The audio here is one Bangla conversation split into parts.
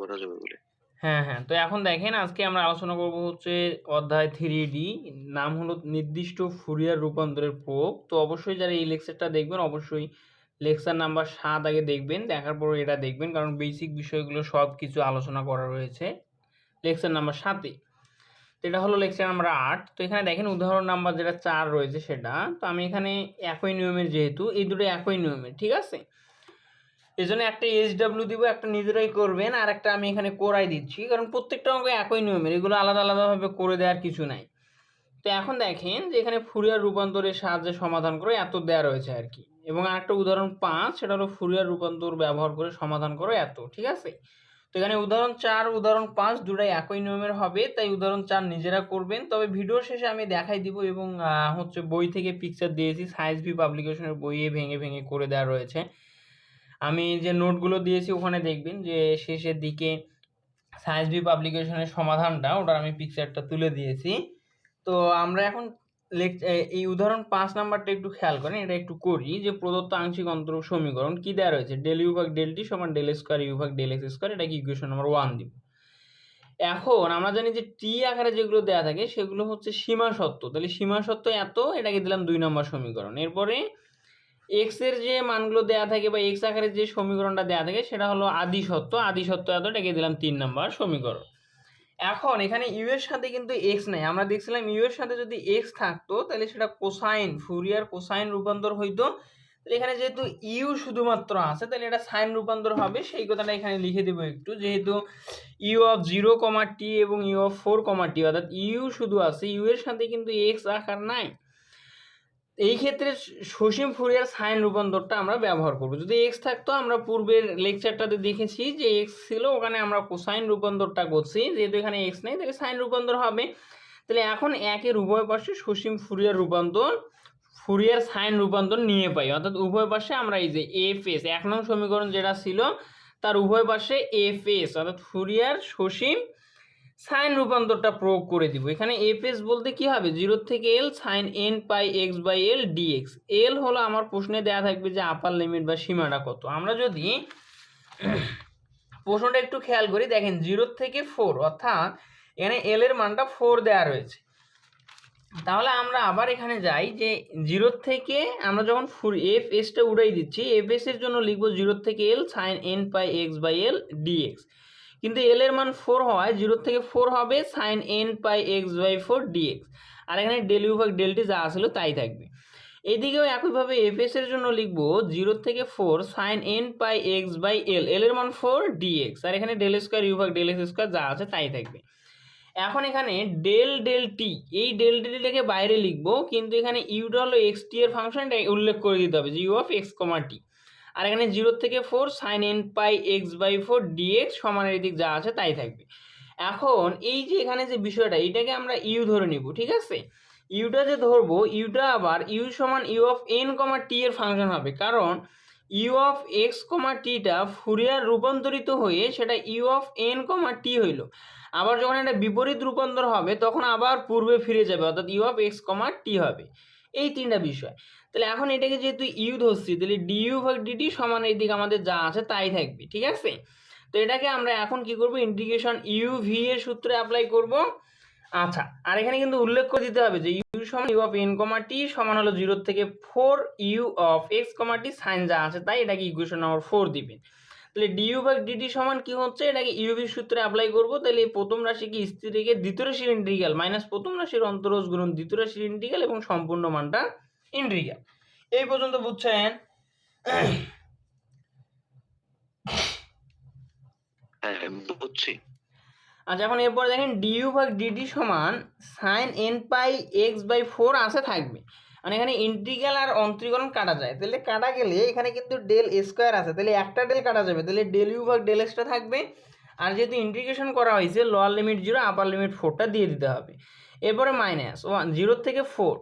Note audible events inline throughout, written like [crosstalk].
করা যাবে বলে। হ্যাঁ হ্যাঁ। তো এখন দেখেন, আজকে আমরা আলোচনা করব হচ্ছে অধ্যায় থ্রি ডি নাম হলো নির্দিষ্ট ফুরিয়ার রূপান্তরের প্রয়োগ। তো অবশ্যই যারা এই লেকচারটা দেখবেন, অবশ্যই লেকচার নাম্বার সাত আগে দেখবেন, দেখার পর এটা দেখবেন, কারণ বেসিক বিষয়গুলো সব কিছু আলোচনা করা রয়েছে লেকচার নাম্বার সাতে তো এটা হলো লেকচার নাম্বার আট। তো এখানে দেখেন, উদাহরণ নাম্বার যেটা চার রয়েছে সেটা। তো আমি এখানে একই নিয়মের যেহেতু, এই দুটো একই নিয়মের, ঠিক আছে? এই জন্য একটা এইচ ডাব্লিউ দিব, একটা নিজেরাই করবেন, আর একটা আমি এখানে করাই দিচ্ছি, কারণ প্রত্যেকটা অঙ্ক একই নিয়মের, এগুলো আলাদা আলাদাভাবে করে দেওয়ার কিছু নাই। তো এখন দেখেন যে এখানে ফুরিয়ার রূপান্তরের সাহায্যে সমাধান করে এত দেওয়া রয়েছে আর কি। এবং আরেকটা উদাহরণ পাঁচ, সেটা হলো ফুরিয়ার রূপান্তর ব্যবহার করে সমাধান করো এত, ঠিক আছে? তো এখানে উদাহরণ চার, উদাহরণ পাঁচ দুটাই একই নিয়মের হবে, তাই উদাহরণ চার নিজেরা করবেন। তবে ভিডিও শেষে আমি দেখাই দিব এবং হচ্ছে বই থেকে পিকচার দিয়েছি সায়েন্স ভি পাবলিকেশনের বইয়ে ভেঙে ভেঙে করে দেওয়া রয়েছে। আমি যে নোটগুলো দিয়েছি ওখানে দেখবেন যে শেষের দিকে সায়েন্স বি পাবলিকেশনের সমাধানটা ওটার আমি পিকচারটা তুলে দিয়েছি। তো আমরা এখন এই উদাহরণ পাঁচ নাম্বারটা একটু খেয়াল করেন, এটা একটু করি, যে প্রদত্ত আংশিক অন্তর সমীকরণ কি দেওয়া রয়েছে? ডেল ইউ ভাগ ডেল টি সমান ডেল স্কোয়ার ইউ ভাগ ডেল এক্স স্কোয়ার এটা কি ইকুয়েশন নাম্বার ওয়ান দিব। এখন আমরা জানি যে টি আকারে যেগুলো দেওয়া থাকে, সেগুলো হচ্ছে সীমা সত্য তাহলে সীমা সত্য এত, এটাকে দিলাম দুই নম্বর সমীকরণ। এরপরে এক্সের যে মানগুলো দেওয়া থাকে বা এক্স আকারের যে সমীকরণটা দেওয়া থাকে, সেটা হলো আদি সত্য আদি সত্য এত ডেকে দিলাম তিন নম্বর সমীকরণ। এখন এখানে ইউ এর সাথে কিন্তু এক্স নাই। আমরা দেখছিলাম ইউ এর সাথে যদি এক্স থাকতো, তাহলে সেটা কোসাইন ফুরিয়ার কোসাইন রূপান্তর হইতো। তাহলে এখানে যেহেতু ইউ শুধুমাত্র আছে, তাহলে এটা সাইন রূপান্তর হবে। সেই কথাটা এখানে লিখে দেবো একটু। যেহেতু u of zero comma t এবং u of four comma t অর্থাৎ ইউ শুধু আছে ইউ এর সাথে কিন্তু এক্স আকার নাই। এই ক্ষেত্রে সসীম ফুরিয়ার সাইন রূপান্তরটা আমরা ব্যবহার করব। যদি এক্স থাকতো, আমরা পূর্বের লেকচারটাতে দেখেছি যে এক্স ছিল, ওখানে আমরা কোসাইন রূপান্তরটা করছি। যেহেতু এখানে এক্স নেই, তাহলে সাইন রূপান্তর হবে। তাহলে এখন একের উভয় পাশে সসীম ফুরিয়ার রূপান্তর, ফুরিয়ার সাইন রূপান্তর নিয়ে পাই। অর্থাৎ উভয় পাশে আমরা এই যে এফ এস এক নং সমীকরণ যেটা ছিল, তার উভয় পাশে এফ এস অর্থাৎ ফুরিয়ার সসীম সাইন রূপান্তরটা প্রয়োগ করে দিব। এখানে এফ এস বলতে কি হবে? জিরো থেকে l sine n pi x by l dx l হলো আমার প্রশ্নে দেওয়া থাকবে যে আপার লিমিট বা সীমাটা কত। আমরা যদি প্রশ্নটা একটু খেয়াল করি, দেখেন জিরো থেকে ফোর অর্থাৎ এখানে এল এর মানটা ফোর দেওয়া রয়েছে। তাহলে আমরা আবার এখানে যাই যে জিরো থেকে আমরা যখন ফুর এফ এসটা উড়াই দিচ্ছি এফ এস এর জন্য লিখব জিরো থেকে l sine n pi x by l dx কিন্তু এল এর মান ফোর হওয়ায় জিরো থেকে ফোর হবে sine n pi x by four dx আর এখানে ডেল ইউ ভাগ ডেলটি যা আসলো তাই থাকবে। এদিকেও একইভাবে এফ এস এর জন্য লিখব জিরো থেকে four sine n pi x by l l এর মান ফোর ডিএক্স আর এখানে ডেল স্কোয়ার ইউ ভাগ ডেল এক্স স্কোয়ার যা আছে তাই থাকবে। এখন এখানে ডেল ডেল টি এই ডেল ডেলটাকে বাইরে লিখব, কিন্তু এখানে ইউটা হলো এক্স টি এর ফাংশনটা উল্লেখ করে দিতে হবে যে u of x comma t আর এখানে জিরো থেকে four sine n pi x by four dx সমানের এদিক যা আছে তাই থাকবে। এখন এই যে এখানে যে বিষয়টা এইটাকে আমরা ইউ ধরে নিব, ঠিক আছে? ইউটা যে ধরবো ইউটা আবার ইউ সমান u of n comma t এর ফাংশন হবে। কারণ ইউ অফ এক্স কমা টিটা ফুরিয়ার রূপান্তরিত হয়ে সেটা u of n comma t হইল। আবার যখন এটা বিপরীত রূপান্তর হবে, তখন আবার পূর্বে ফিরে যাবে, অর্থাৎ u of x comma t হবে। এই তিনটা বিষয়। তাহলে এখন এটাকে যেহেতু ইউ ধরছি, তাহলে ডিইউ ভাগ ডিটি সমান এই দিকে আমাদের যা আছে তাই থাকবে, ঠিক আছে? তো এটাকে আমরা এখন কি করব? ইন্টিগ্রেশন ইউ ভি এর সূত্রে অ্যাপ্লাই করব। আচ্ছা আর এখানে কিন্তু উল্লেখ করে দিতে হবে যে ইউ সমান u of n comma t সমান হলো জিরো থেকে four u of x comma t sine যা আছে তাই এটাকে ইকুয়েশন নাম্বার ফোর দিবেন তাহলে ডিইউ ভাগ ডিটি সমান কি হচ্ছে? এটাকে ইউভি সূত্রে অ্যাপ্লাই করব। তাহলে এই প্রথম রাশি কি? স্থির রেখে দ্বিতীয় রাশির ইন্টিগ্রাল মাইনাস প্রথম রাশির অন্তরজ গুণন দ্বিতীয় রাশির ইন্টিগ্রাল এবং সম্পূর্ণ মানটা ইন্টিগ্রাল এই পর্যন্ত বুঝছেন? হ্যাঁ বুঝছি। আচ্ছা এখন এরপর দেখেন ডিইউ ভাগ ডিটি সমান sine n pi x by four আসে থাকবে। মানে এখানে ইন্টিগ্রাল আর অন্তরীকরণ কাটা যায়। তাহলে কাটা গেলে এখানে কিন্তু ডেল স্কোয়ার আছে। তাহলে একটা ডেল কাটা যাবে। তাহলে ডেল ইউ ভাগ ডেল এক্সটা থাকবে। আর যেহেতু ইন্টিগ্রেশন করা হয়েছে lower limit zero upper limit ফোরটা দিয়ে দিতে হবে। এরপরে মাইনাস ওয়ান জিরো থেকে ফোর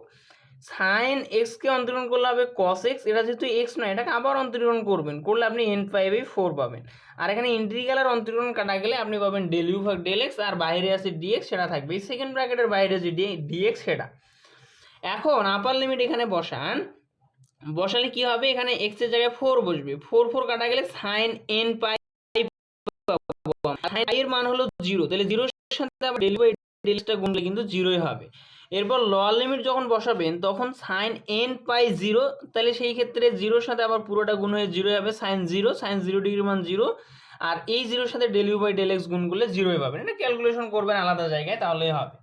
সাইন এক্সকে অন্তরীকরণ করলে হবে কস এক্স এটা যেহেতু এক্স নয়, এটাকে আবার অন্তরীকরণ করবেন। করলে আপনি এন পাই বাই ফোর পাবেন। আর এখানে ইন্টিগ্রাল আর অন্তরীকরণ কাটা গেলে আপনি পাবেন ডেল ইউ ভাগ ডেল এক্স আর বাইরে আছে ডিএক্স সেটা থাকবে। এই সেকেন্ড ব্র্যাকেটের বাইরে যে ডিএক্স সেটা। এখন আপার লিমিট এখানে বসান। বসালে কি হবে? এখানে এক্সের জায়গায় ফোর বসবে। ফোর ফোর কাটা গেলে সাইন এন পাই এর মান হলো জিরো তাহলে জিরোর সাথে আবার ডেল বাই ডেলটা গুনলে কিন্তু জিরোই হবে। এরপর লোয়ার লিমিট যখন বসাবেন, তখন সাইন এন পাই জিরো তাহলে সেই ক্ষেত্রে জিরোর সাথে আবার পুরোটা গুণ হয়ে জিরো হবে sine zero sine zero degree মান জিরো আর এই জিরোর সাথে del u by del x গুণ করলে জিরোই পাবেন। এটা ক্যালকুলেশন করবেন আলাদা জায়গায়, তাহলেই হবে।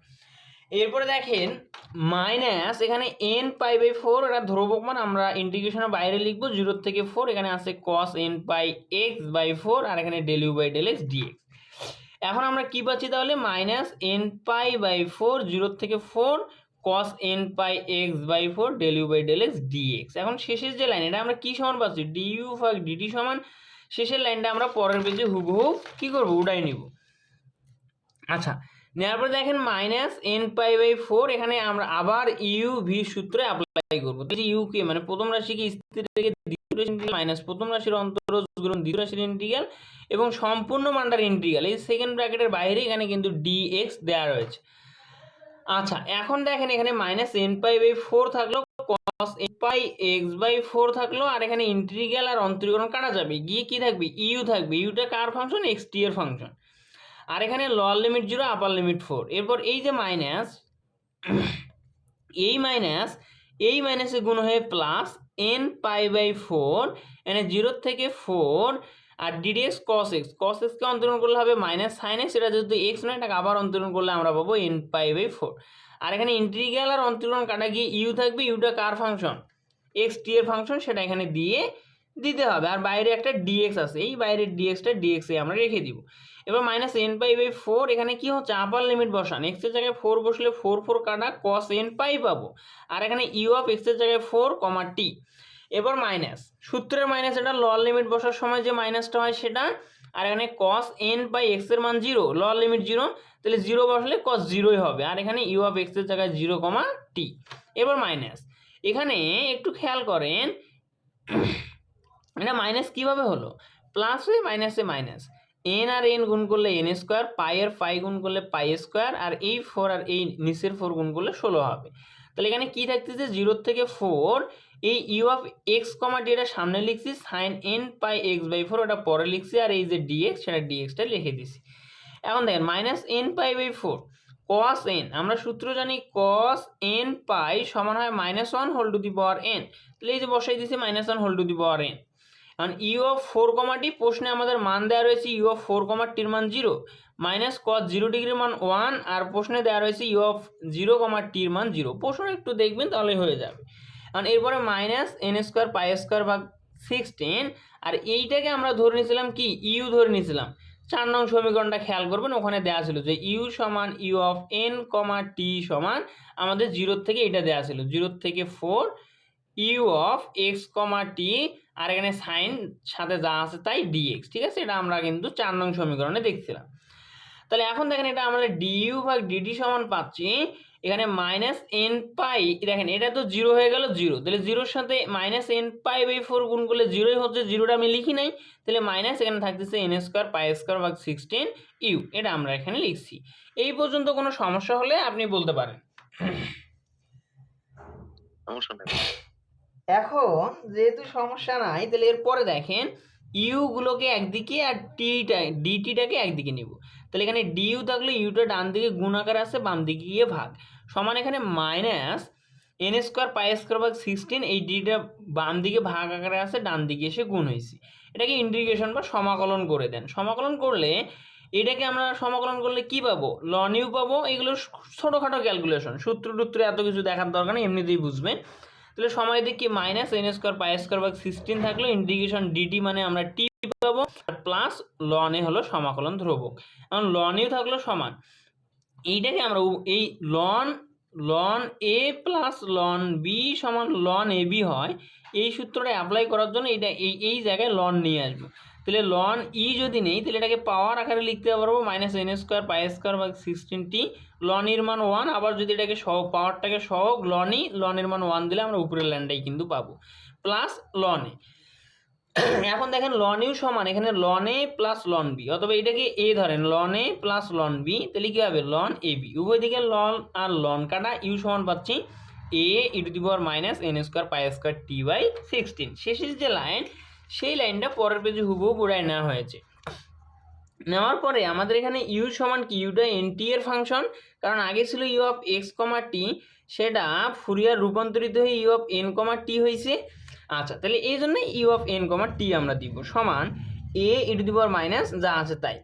এরপরে দেখেন মাইনাস এখানে এন পাই বাই ফোর এটা ধ্রুবক মান, আমরা ইন্টিগ্রেশনের বাইরে লিখব জিরোর থেকে ফোর এখানে আছে cos n pi x by four আর এখানে del u by del x dx এখন আমরা কি পাচ্ছি তাহলে? Minus n pi by four জিরোর থেকে four cos n pi x by four del u by del x dx এখন শেষের যে লাইন এটা আমরা কি সমান পাচ্ছি? ডি ডিইউ ভাগ ডিটি সমান, শেষের লাইনটা আমরা পরের পেজে হুবহু কি করব? উড়াই নিব। আচ্ছা নেওয়ার পর দেখেন minus n pi by four এখানে আমরা আবার ইউ ভি সূত্রে অ্যাপ্লাই করব। ইউ কে মানে প্রথম রাশিকে স্থির থেকে দ্বিতীয় রাশি মাইনাস প্রথম রাশির অন্তরজ গুণ দ্বিতীয় রাশির ইন্টিগ্রাল এবং সম্পূর্ণ মানটার ইন্টিগ্রাল এই সেকেন্ড ব্র্যাকেটের বাইরে এখানে কিন্তু ডি এক্স দেওয়া রয়েছে। আচ্ছা এখন দেখেন এখানে minus n pi by four থাকল cos n pi x by four থাকল, আর এখানে ইন্টিগ্রাল আর অন্তরীকরণ কাটা যাবে। গিয়ে কি থাকবে? ইউ থাকবে। ইউটা কার ফাংশন এক্স টি এর ফাংশন আর এখানে lower limit zero upper limit four এরপর এই যে মাইনাস এই মাইনাস এই মাইনাসে গুণ হয়ে plus n pi by four এনে জিরোর থেকে ফোর আর d dx cos x cos এক্সকে অন্তরণ করলে হবে মাইনাস সাইন এক্স এটা যেহেতু এক্স নয়, এটাকে আবার অন্তরণ করলে আমরা পাবো এন পাই বাই ফোর আর এখানে ইন্টিগ্রাল আর অন্তরণ কাটা গিয়ে ইউ থাকবে ইউটা কার ফাংশন এক্স টি এর ফাংশন সেটা এখানে দিয়ে দিতে হবে। আর বাইরে একটা ডিএক্স আছে। এই বাইরের ডিএক্সটা ডিএক্সে আমরা রেখে দিব। এবার minus n pi by four এখানে কি হচ্ছে? আপার লিমিট বসান। এক্সের জায়গায় ফোর বসলে ফোর ফোর কাটা কস এন পাই পাবো। আর এখানে ইউ অফ এক্সের জায়গায় ফোর কমা টি এবার মাইনাস সূত্রের মাইনাস এটা লর লিমিট বসার সময় যে মাইনাসটা হয় সেটা। আর এখানে কস এন পাই এক্সের মান জিরো লর লিমিট জিরো তাহলে জিরো বসলে কস জিরোই হবে। আর এখানে ইউ অফ এক্সের জায়গায় জিরো কমা টি এবার মাইনাস এখানে একটু খেয়াল করেন। এটা মাইনাস কীভাবে হলো? প্লাস হয়ে মাইনাসে মাইনাস এন আর এন গুণ করলে এন স্কোয়ার পাইয়ের ফাই গুণ করলে পাই স্কোয়ার আর এই ফোর আর এই নিচের ফোর গুণ করলে ষোলো হবে। তাহলে এখানে কি থাকতেছে? জিরোর থেকে ফোর এই u of x comma d এটা সামনে লিখছি sine n pi x by four ওটা পরে লিখছি, আর এই যে ডিএক্স সেটা ডিএক্সটা লিখে দিছি। এখন দেখেন minus n pi by four cos n আমরা সূত্র জানি কস এন পাই সমান হয় minus one whole to the power n তাহলে এই যে বসাই দিছি minus one whole to the power n কারণ ইউ অফ ফোর কমাটি প্রশ্নে আমাদের মান দেওয়া রয়েছে ইউ অফ ফোর কমাটির মান জিরো মাইনাস কস জিরো ডিগ্রির মান ওয়ান আর প্রশ্নে দেওয়া রয়েছে ইউ অফ জিরো কমা টির মান জিরো প্রশ্ন একটু দেখবেন তাহলে হয়ে যাবে। কারণ এরপরে minus n square pi square ভাগ সিক্সটিন আর এইটাকে আমরা ধরে নিয়েছিলাম কি? ইউ ধরে নিয়েছিলাম। চার নং সমীকরণটা খেয়াল করবেন, ওখানে দেওয়া ছিল যে ইউ সমান u of n comma t সমান আমাদের জিরোর থেকে এটা দেওয়া ছিল। জিরোর থেকে four u of x comma t আর এখানে সাইন সাথে যা আছে তাই ডিএক্স ঠিক আছে? এটা আমরা কিন্তু চার নং সমীকরণে দেখছিলাম। তাহলে এখন দেখেন এটা আমরা ডিইউ ভাগ ডিডি সমান পাচ্ছি, এখানে মাইনাস এন পাই, দেখেন এটা তো জিরো হয়ে গেল জিরো তাহলে জিরোর সাথে minus n pi by four গুণ করলে জিরোই হচ্ছে জিরোটা আমি লিখি নাই, তাহলে মাইনাস এখানে থাকতেছে এন স্কোয়ার পাই স্কোয়ার ভাগ সিক্সটিন ইউ এটা আমরা এখানে লিখছি। এই পর্যন্ত কোনো সমস্যা হলে আপনি বলতে পারেন। সমস্যা নেই। এখন যেহেতু সমস্যা নাই, তাহলে এরপরে দেখেন ইউগুলোকে একদিকে আর টিটা ডিটিটাকে একদিকে নিব। তাহলে এখানে ডিইউ থাকলে ইউটা ডান দিকে গুণ আকারে আছে, বাম দিকে গিয়ে ভাগ। সমান এখানে minus n square pi square ভাগ সিক্সটিন এই ডিটা বাম দিকে ভাগ আকারে আছে, ডান দিকে এসে গুণ হয়েছে। এটাকে ইন্টিগ্রেশন বা সমাকলন করে দেন। সমাকলন করলে এটাকে আমরা সমাকলন করলে কি পাবো? লনিউ পাবো। এগুলো ছোটোখাটো ক্যালকুলেশন সূত্র টুত্র এত কিছু দেখার দরকার নেই, এমনিতেই বুঝবেন। তাহলে সময় দেখি minus n square pi square ভাগ সিক্সটিন থাকল ইন্টিগ্রেশন ডিটি মানে আমরা টি পাবো। আর প্লাস লনে হলো সমাকলন ধ্রুবক। এখন লনে থাকল সমান। এইটাকে আমরা এই ln ln a plus ln b সমান লন এ বি হয়। এই সূত্রটা অ্যাপ্লাই করার জন্য এইটা এই এই জায়গায় লন নিয়ে আসব। তাহলে লন ই যদি নেই, তাহলে এটাকে পাওয়ার আকারে লিখতে পারব minus n square pi square বা সিক্সটিন টি লন এর মান ওয়ান আবার যদি এটাকে সহ পাওয়ারটাকে সহগ লনই লনের মান ওয়ান দিলে আমরা উপরের ল্যান্ডটাই কিন্তু পাবো। প্লাস লনে [coughs] এখন দেখেন লন ইউ সমান, এখানে ln a plus ln b অথবা এটাকে এ ধরেন ln a plus ln b তাহলে কি হবে? লন এ বি উভয় দিকে লন আর লন কাটা ইউ সমান পাচ্ছি a e to the power minus n square pi square t by sixteen শেষের যে লাইন সেই লাইনটা পরের পেজে হুবহু বুড়ায় নেওয়া হয়েছে। নেওয়ার পরে আমাদের এখানে ইউ সমান কি? ইউটা এন টি এর ফাংশন কারণ আগে ছিল u of x comma t সেটা ফুরিয়ার রূপান্তরিত হয়ে u of n comma t হয়েছে আচ্ছা তাহলে এই জন্য u of n comma t আমরা দিব, সমান এ ই টু মাইনাস যা আছে তাই।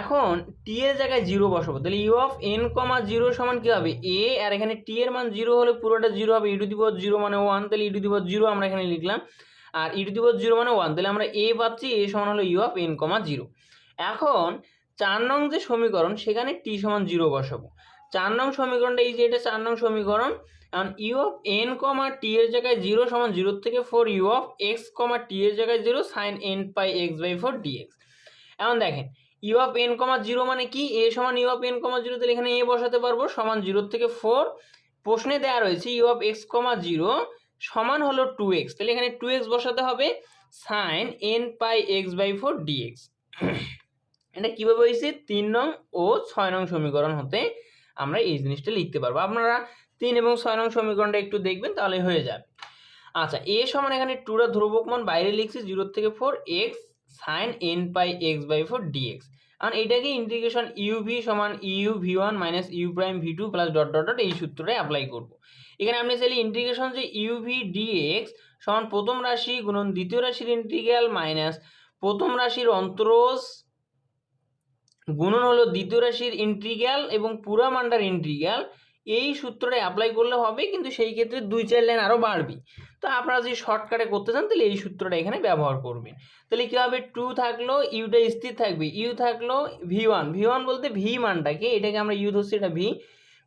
এখন টি এর জায়গায় জিরো বসাবো, তাহলে u of n comma zero সমান কী হবে? এ আর এখানে টি এর মান জিরো হলে পুরোটা জিরো হবে e to the power zero মানে ওয়ান তাহলে e to the power zero আমরা এখানে লিখলাম। আর ই টু জিরো মানে ওয়ান তাহলে আমরা এ পাচ্ছি এ সমান হলো u of n comma zero এখন, চার নং যে সমীকরণ, সেখানে টি সমান জিরো বসাবো। চার নং সমীকরণটা এই যে, এটা চার নং সমীকরণ, এখন u of n comma t এর জায়গায় জিরো সমান জিরো থেকে four u of x comma t এর জায়গায় zero sine n pi x by four dx এখন দেখেন u of n comma zero মানে কি? এ সমান u of n comma zero তাহলে এখানে এ বসাতে পারব, সমান জিরো থেকে ফোর প্রশ্নে দেওয়া রয়েছে u of x comma zero সমান হলো টু এক্স তাহলে এখানে টু এক্স বসাতে হবে sine n pi x by four dx এটা কীভাবে হয়েছে? তিন নং ও ছয় নং সমীকরণ হতে আমরা এই জিনিসটা লিখতে পারব। আপনারা তিন এবং ছয় নং সমীকরণটা একটু দেখবেন, তাহলে হয়ে যাবে। আচ্ছা এ সমান এখানে টুরা ধ্রুবক মান, বাইরে লিখছি জিরো থেকে four x sine n pi x by four dx কারণ এটাকে ইন্টিগ্রেশন ইউভি সমান u v one minus u prime v two plus dot dot dot এই সূত্রটাই অ্যাপ্লাই করব। এখানে আপনি চাইলে ইন্টিগ্রেশন যে ইউভি ডিএক্স সমান প্রথম রাশি গুণন দ্বিতীয় রাশির ইন্টিগ্রাল মাইনাস প্রথম রাশির অন্তরজ গুণন হলো দ্বিতীয় রাশির ইন্টিগ্রাল এবং পুরা মান্ডার ইন্টিগ্রাল এই সূত্রটা অ্যাপ্লাই করলে হবে, কিন্তু সেই ক্ষেত্রে দুই চার লাইন আরও বাড়বে। তো আপনারা যদি শর্টকাটে করতে চান, তাহলে এই সূত্রটা এখানে ব্যবহার করবেন। তাহলে কী হবে? টু থাকল ইউটা স্থির থাকবে। ইউ থাকল ভি ওয়ান ভি ওয়ান বলতে ভি মানটাকে, এটাকে আমরা ইউ ধরছি, এটা ভি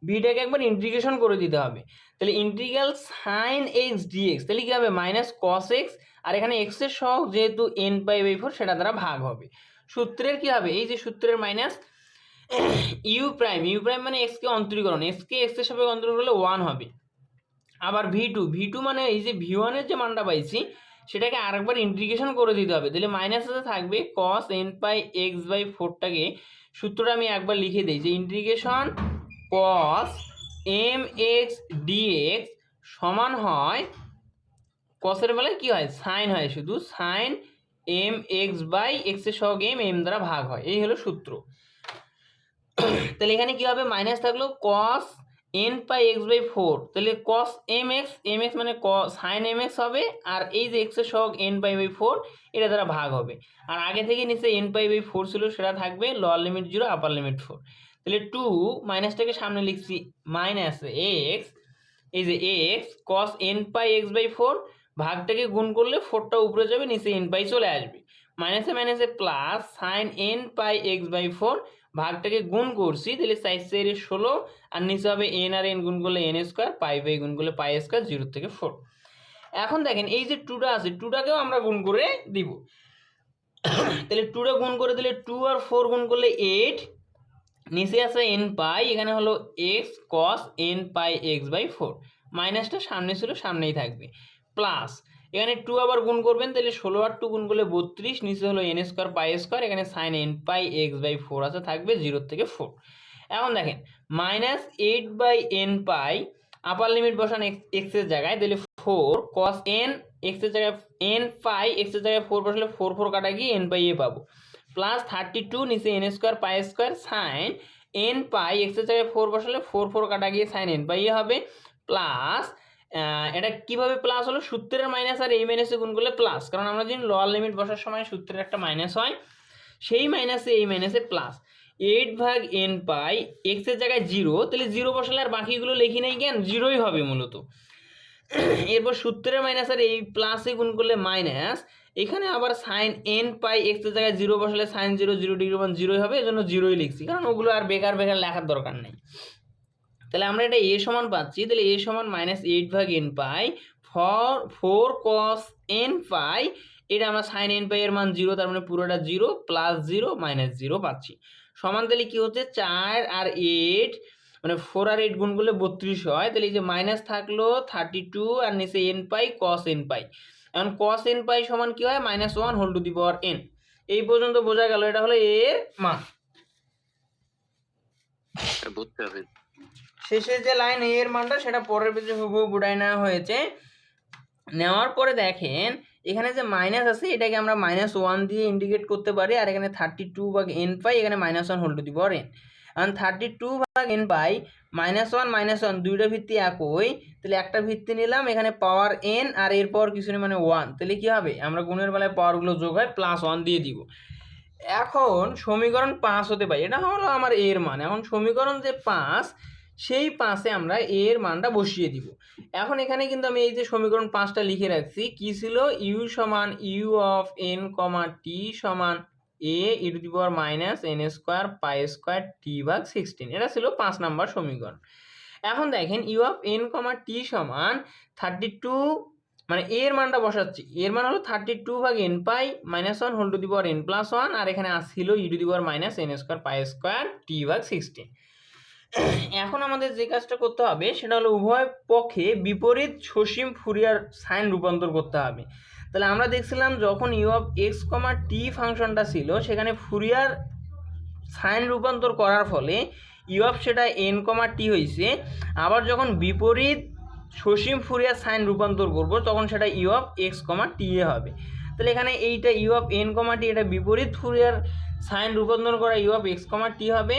ভিটাকে একবার ইন্টিগ্রেশন করে দিতে হবে। তাহলে ইন্টিগ্রাল সাইন এক্স ডিএক্স তাহলে কী হবে? মাইনাস কস এক্স আর এখানে এক্সের সহ যেহেতু এন পাই বাই ফোর সেটা দ্বারা ভাগ হবে। সূত্রের কী হবে? এই যে সূত্রের minus u prime u prime মানে এক্সকে অন্তরীকরণ এক্সকে এক্সের সাথে অন্তরীকরণ করলে ওয়ান হবে। আবার ভি টু ভি টু মানে এই যে ভি ওয়ানের যে মানটা পাইছি, সেটাকে আরেকবার ইন্টিগ্রেশন করে দিতে হবে। তাহলে মাইনাস থাকবে cos n pi x by ফোরটাকে সূত্রটা আমি একবার লিখে দিই যে integration cos m x dx সমান হয় কসের বেলায় কি হয়? সাইন হয় শুধু। সাইন এম এক্স বাই এক্সের সহগ এম এম দ্বারা ভাগ হয়। এই হলো সূত্র। তাহলে এখানে কি হবে? মাইনাস থাকল cos n pi x by four তাহলে cos m x m x মানে সাইন এম এক্স হবে, আর এই যে এক্সের সহগ এন পাই বাই ফোর এটা দ্বারা ভাগ হবে। আর আগে থেকে নিচে এন পাই বাই ফোর ছিল, সেটা থাকবে lower limit zero upper limit four তাহলে টু মাইনাসটাকে সামনে লিখছি মাইনাস এক্স এই যে x cos n pi x by four ভাগটাকে গুণ করলে ফোরটা উপরে যাবে, নিচে এন পাই চলে আসবে। মাইনাসে মাইনাসে plus sine n pi x by four ভাগটাকে গুণ করছি, তাহলে সাইজ সাইডে ষোলো, আর নিচে হবে এন আর এন গুণ করলে এন স্কোয়ার পাই বাই গুণ করলে পাই স্কোয়ার জিরো থেকে ফোর এখন দেখেন, এই যে টুটা আছে টুটাকেও আমরা গুণ করে দিব। তাহলে টুটা গুণ করে দিলে টু আর ফোর গুণ করলে এইট নিচে আছে এন পাই, এখানে হলো x cos n pi x by four মাইনাসটা সামনে ছিল, সামনেই থাকবে। প্লাস এখানে টু আবার গুণ করবেন, তাহলে ষোলো আর টু গুণ করলে বত্রিশ, নিচে হলো এন স্কোয়ার পাই স্কোয়ার এখানে sine n pi x by four আছে, থাকবে জিরো থেকে ফোর এখন দেখেন minus eight by n pi upper limit বসান এক্সের জায়গায়, তাহলে ফোর কস এন এক্সের জায়গায় এন পাই এক্সের জায়গায় ফোর বসালে ফোর ফোর কাটা গিয়ে এন পাই এ পাবো। প্লাস থার্টি টু নিচে n square pi square sine n pi এক্সের জায়গায় ফোর বসালে ফোর ফোর কাটা গিয়ে সাইন এন পাই। এ হবে প্লাস এটা কীভাবে প্লাস হলো? সূত্রের মাইনাস আর এই মাইনাসে গুণ করলে প্লাস। কারণ আমরা যদি লোয়ার লিমিট বসার সময় সূত্রের একটা মাইনাস হয়, সেই মাইনাসে এই মাইনাসে প্লাস এইট ভাগ এন পাই এক্সের জায়গায় জিরো তাহলে জিরো বসালে আর বাকিগুলো লিখি নাই কেন? জিরোই হবে মূলত। এরপর সূত্রের মাইনাস আর এই প্লাসে গুণ করলে মাইনাস এখানে আবার সাইন এন পাই এক্সের জায়গায় জিরো বসালে sine zero zero degree one জিরোই হবে, এজন্য জিরোই লিখছি, কারণ ওগুলো আর বেকার বেকার লেখার দরকার নেই। তাহলে আমরা এটা এ সমান পাচ্ছি, তাহলে এ সমান মাইনাস এইট ভাগ n pi for four cos n pi, এটা আমরা সাইন এন পাই এর মান জিরো তার মানে পুরোটা zero plus zero minus zero পাচ্ছি। সমান তাহলে কী হচ্ছে? চার আর এইট মানে ফোর আর এইট গুণ করলে বত্রিশ হয়, তাহলে এই যে মাইনাস থাকল থার্টি টু আর নিচে এন পাই কস এন পাই। এখন কস এন পাই সমান কী হয়? Minus one whole to the power n এই পর্যন্ত বোঝা গেল এটা হলো এর মান। শেষের যে লাইন এর মানটা সেটা পরের পেজে হুবহু বুড়াই নেওয়া হয়েছে। নেওয়ার পরে দেখেন এখানে যে মাইনাস আছে এটাকে আমরা মাইনাস ওয়ান দিয়ে ইন্ডিকেট করতে পারি আর এখানে থার্টি টু বা এন পাই এখানে minus one whole to the power n thirty two ভাগ n pi minus one minus one দুইটা ভিত্তি একই, তাহলে একটা ভিত্তি নিলাম, এখানে পাওয়ার এন আর এরপর কিছু নেই মানে ওয়ান তাহলে কী হবে? আমরা গুণের বেলায় পাওয়ারগুলো যোগ হয় প্লাস ওয়ান দিয়ে দিব। এখন সমীকরণ পাঁচ হতে পারে, এটা হলো আমার এর মান, এখন সমীকরণ যে পাঁচ, সেই পাঁচে আমরা এর মানটা বসিয়ে দিব। এখন এখানে কিন্তু আমি এই যে সমীকরণ পাঁচটা লিখে রাখছি, কি ছিল? ইউ সমান u of n comma t সমান a e to the power minus n square pi square t ভাগ সিক্সটিন এটা ছিল পাঁচ নাম্বার সমীকরণ। এখন দেখেন u of n comma t সমান থার্টি টু মানে এর মানটা বসাচ্ছি। এর মান হলো থার্টি টু ভাগ n pi minus one whole to the power n plus one আর এখানে আসছিল e to the power minus n square pi square t ভাগ সিক্সটিন এখন আমাদের যে কাজটা করতে হবে, সেটা হলো উভয় পক্ষে বিপরীত সসীম ফুরিয়ার সাইন রূপান্তর করতে হবে। তাহলে আমরা দেখছিলাম যখন u of x comma t ফাংশনটা ছিল, সেখানে ফুরিয়ার সাইন রূপান্তর করার ফলে ইউ অফ সেটা এন কমা টি হয়েছে। আবার যখন বিপরীত সসীম ফুরিয়ার সাইন রূপান্তর করব, তখন সেটা u of x comma t এ হবে। তাহলে এখানে এইটা u of n comma t এটা বিপরীত ফুরিয়ার সাইন রূপান্তর করা u of x comma t হবে।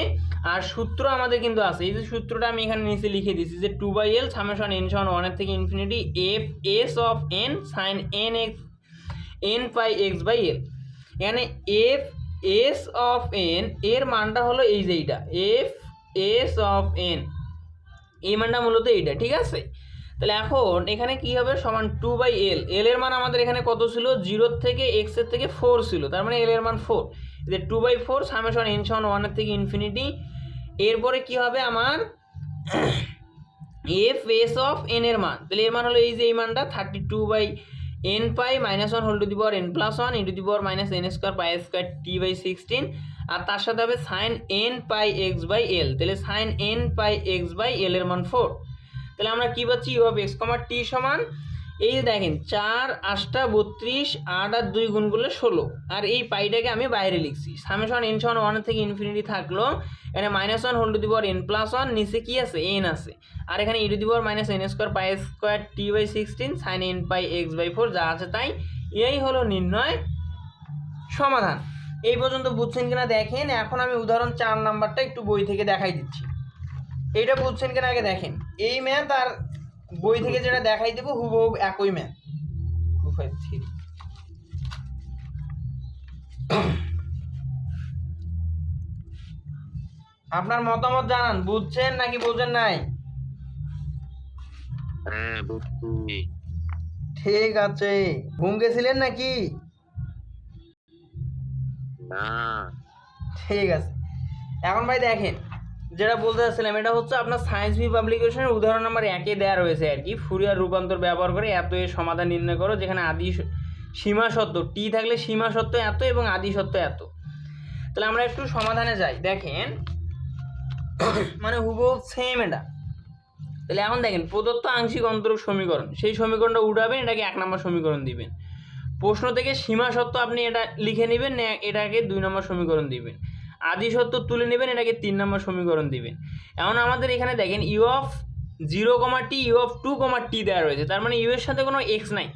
আর সূত্র আমাদের কিন্তু আছে। এই যে সূত্রটা আমি এখানে নিচে লিখে দিচ্ছি যে two by l summation n সমান ওয়ানের থেকে infinity f s of n sine n x n pi x by l এখানে এফ এস অফ এন এর মানটা হলো এই যে এইটা। এফ এস অফ এন এই মানটা মূলত এইটা, ঠিক আছে? তাহলে এখন এখানে কি হবে? সমান টু বাই এল এল এর মান আমাদের এখানে কত ছিল? জিরোর থেকে এক্সের থেকে ফোর ছিল। তার মানে এল এর মান ফোর যে two by four summation n সমান ওয়ানের থেকে ইনফিনিটি এরপরে কি হবে আমার? এফ এস অফ এন এর মান। তাহলে এর মান হলো এই যে এই মানটা thirty two by n pi minus one whole to the power n plus one into the power minus n square pi square t by sixteen আর তার সাথে হবে sine n pi x by l তাহলে sine n pi x by l এর মান ফোর তাহলে আমরা কি পাচ্ছি? ইউ অফ এক্স কমার টি সমান, এই যে দেখেন, চার, আটটা, বত্রিশ, আট আর দুই গুণ করলে ষোলো। আর এই পাইটাকে আমি বাইরে লিখছি। সামেশন এন সমান ওয়ানের থেকে ইনফিনিটি থাকল। এখানে minus one whole to n plus one নিচে কি আছে? এন আছে। আর এখানে e to minus n square pi square t by sixteen sine n pi x by four যা আছে তাই। এই হলো নির্ণয় সমাধান। এই পর্যন্ত বুঝছেন কিনা দেখেন। এখন আমি উদাহরণ চার নাম্বারটা একটু বই থেকে দেখাই দিচ্ছি। এইটা বুঝছেন কিনা আগে দেখেন। এই ম্যাথ আর বই থেকে যেটা দেখাই দেবো হুবহু একই ম্যাথ টু ফাইভ থ্রি আপনার মতামত জানান বুঝছেন নাকি বোঝেন নাই? হ্যাঁ ঠিক আছে। ঘুম গেছিলেন নাকি? না। ঠিক আছে। এখন ভাই দেখেন যেটা বলতে চাচ্ছিলাম, এটা হচ্ছে আপনার সায়েন্স বি পাবলিকেশনের উদাহরণ নাম্বার একে দেওয়া রয়েছে আর কি। ফুরিয়ার রূপান্তর ব্যবহার করে এত এর সমাধান নির্ণয় করো, যেখানে আদি সীমা সত্য টি থাকলে সীমা সত্য এত এবং আদি সত্য এত। তাহলে আমরা একটু সমাধানে যাই। দেখেন [coughs] মানে হুবহু সেম এটা। তাহলে এখন দেখেন, প্রদত্ত আংশিক অন্তরক সমীকরণ, সেই সমীকরণটা উঠাবেন, এটাকে এক নম্বর সমীকরণ দিবেন। প্রশ্ন থেকে সীমা সত্য আপনি এটা লিখে নেবেন এটাকে দুই নম্বর সমীকরণ দিবেন। আদি সত্য তুলে নেবেন, এটাকে তিন নম্বর সমীকরণ দিবেন। এখন আমাদের এখানে দেখেন u of zero comma t u of two comma t দেওয়া রয়েছে। তার মানে ইউ এর সাথে কোনো এক্স নাই।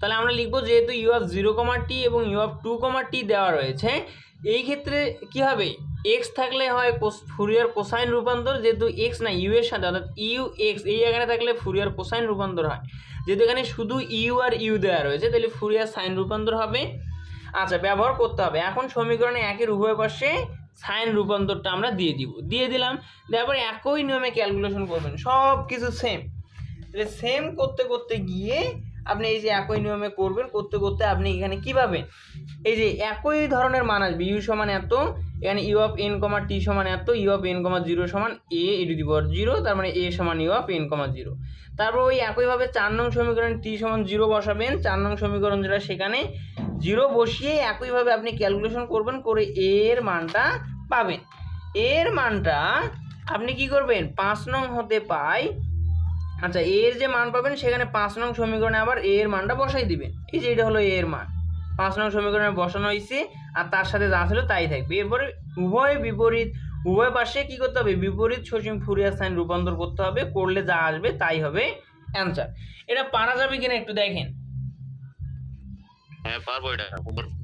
তাহলে আমরা লিখব যেহেতু u of zero comma t এবং u of two comma t দেওয়া রয়েছে, এই ক্ষেত্রে কি হবে? এক্স থাকলে হয় কোস- ফুরিয়ার কোসাইন রূপান্তর, যেহেতু এক্স না ইউ এর সাথে, অর্থাৎ ইউ এক্স এই জায়গায় থাকলে ফুরিয়ার কোসাইন রূপান্তর হয়। যেহেতু এখানে শুধু ইউ আর ইউ দেওয়া রয়েছে, তাহলে ফুরিয়ার সাইন রূপান্তর হবে। আচ্ছা ব্যবহার করতে হবে। এখন সমীকরণে একের উভয় পাশে সাইন রূপান্তরটা আমরা দিয়ে দিব। দিয়ে দিলাম তারপর একই নিয়মে ক্যালকুলেশন করবেন সব কিছু সেম তাহলে সেম করতে করতে গিয়ে আপনি এই যে একই নিয়মে করবেন, করতে করতে আপনি এখানে কী পাবেন? এই যে একই ধরনের মান আসবে ইউ সমান এত, এখানে u of n comma t সমান এত u of n comma zero সমান এ e to the power zero তার মানে এ সমান u of n comma zero তারপর ওই একইভাবে চার নং সমীকরণ টি সমান জিরো বসাবেন, চার নং সমীকরণ যেটা সেখানে জিরো বসিয়ে একইভাবে আপনি ক্যালকুলেশন করবেন, করে এর মানটা পাবেন। এর মানটা আপনি কি করবেন? পাঁচ নং হতে পাই আচ্ছা এর যে মান পাবেন, সেখানে পাঁচ নং সমীকরণে আবার এর মানটা বসাই দিবেন। এই যে এটা হলো এর মান। পাঁচ নং সমীকরণে বসানো হয়েছে, আর তার সাথে যা ছিল তাই থাকবে। এরপরে উভয় বিপরীত, উভয় পাশে কি করতে হবে? বিপরীত সসীম ফুরিয়ার সাইন রূপান্তর করতে হবে, করলে যা আসবে তাই হবে অ্যান্সার এটা পারা যাবে কিনা একটু দেখেন। হ্যাঁ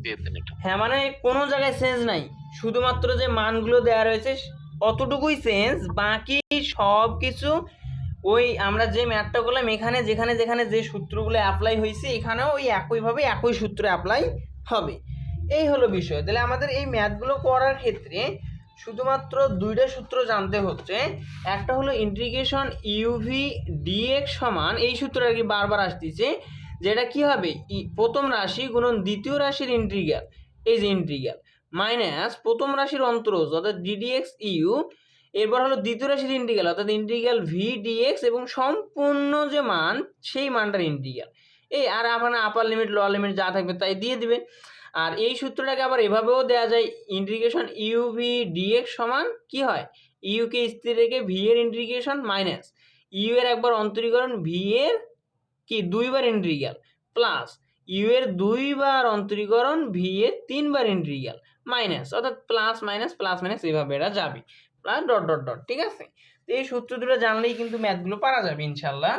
দিয়ে হ্যাঁ মানে কোনো জায়গায় চেঞ্জ নাই। শুধুমাত্র যে মানগুলো দেওয়া রয়েছে, অতটুকুই চেঞ্জ বাকি সব কিছু ওই আমরা যে ম্যাথটা করলাম, এখানে যেখানে যেখানে যে সূত্রগুলো অ্যাপ্লাই হয়েছে, এখানেও ওই একইভাবে একই সূত্র অ্যাপ্লাই হবে। এই হলো বিষয়। তাহলে আমাদের এই ম্যাথগুলো করার ক্ষেত্রে শুধুমাত্র দুইটা সূত্র জানতে হচ্ছে। একটা হলো ইন্টিগ্রেশন ইউভি ডিএক্স সমান, এই সূত্র আর কি বারবার আসতেছে যেটা কি হবে? প্রথম রাশি গুণন দ্বিতীয় রাশির ইন্টিগ্রাল এই যে মাইনাস প্রথম রাশির অন্তরজ, অর্থাৎ ডিডিএক্স ইউ এরপর হলো দ্বিতীয় রাশির ইন্টিগ্রাল অর্থাৎ ইন্টিগ্রাল ভি ডিএক্স এবং সম্পূর্ণ যে মান, সেই মানটার ইন্টিগ্রাল এই আর আপনার আপার লিমিট লোয়ার লিমিট যা থাকবে তাই দিয়ে দিবে আর এই সূত্রটাকে আবার এভাবেও দেওয়া যায় ইন্টিগ্রেশন ইউ ভি ডিএক্স সমান কি হয়? ইউকে স্থির রেখে ভি এর ইন্টিগ্রেশন মাইনাস ইউ এর একবার অন্তরীকরণ ভি এর কি? দুইবার ইন্টিগ্রাল প্লাস ইউ এর দুইবার অন্তরীকরণ ভি এর তিনবার ইন্টিগ্রাল মাইনাস অর্থাৎ প্লাস মাইনাস প্লাস মাইনাস এইভাবে এটা যাবে। প্লাস ডট ডট ডট ঠিক আছে? তো এই সূত্র দুটো জানলেই কিন্তু ম্যাথগুলো পারা যাবে ইনশাল্লাহ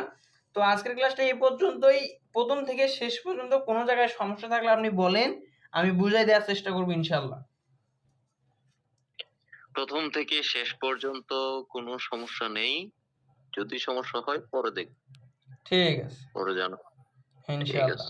তো আজকের ক্লাসটা এই পর্যন্তই। প্রথম থেকে শেষ পর্যন্ত কোনো জায়গায় সমস্যা থাকলে আপনি বলেন, আমি বুঝাই দেওয়ার চেষ্টা করব ইনশাল্লাহ প্রথম থেকে শেষ পর্যন্ত কোনো সমস্যা নেই। যদি সমস্যা হয়, পরে দেখ ঠিক আছে। পরে জানো ঠিক আছে।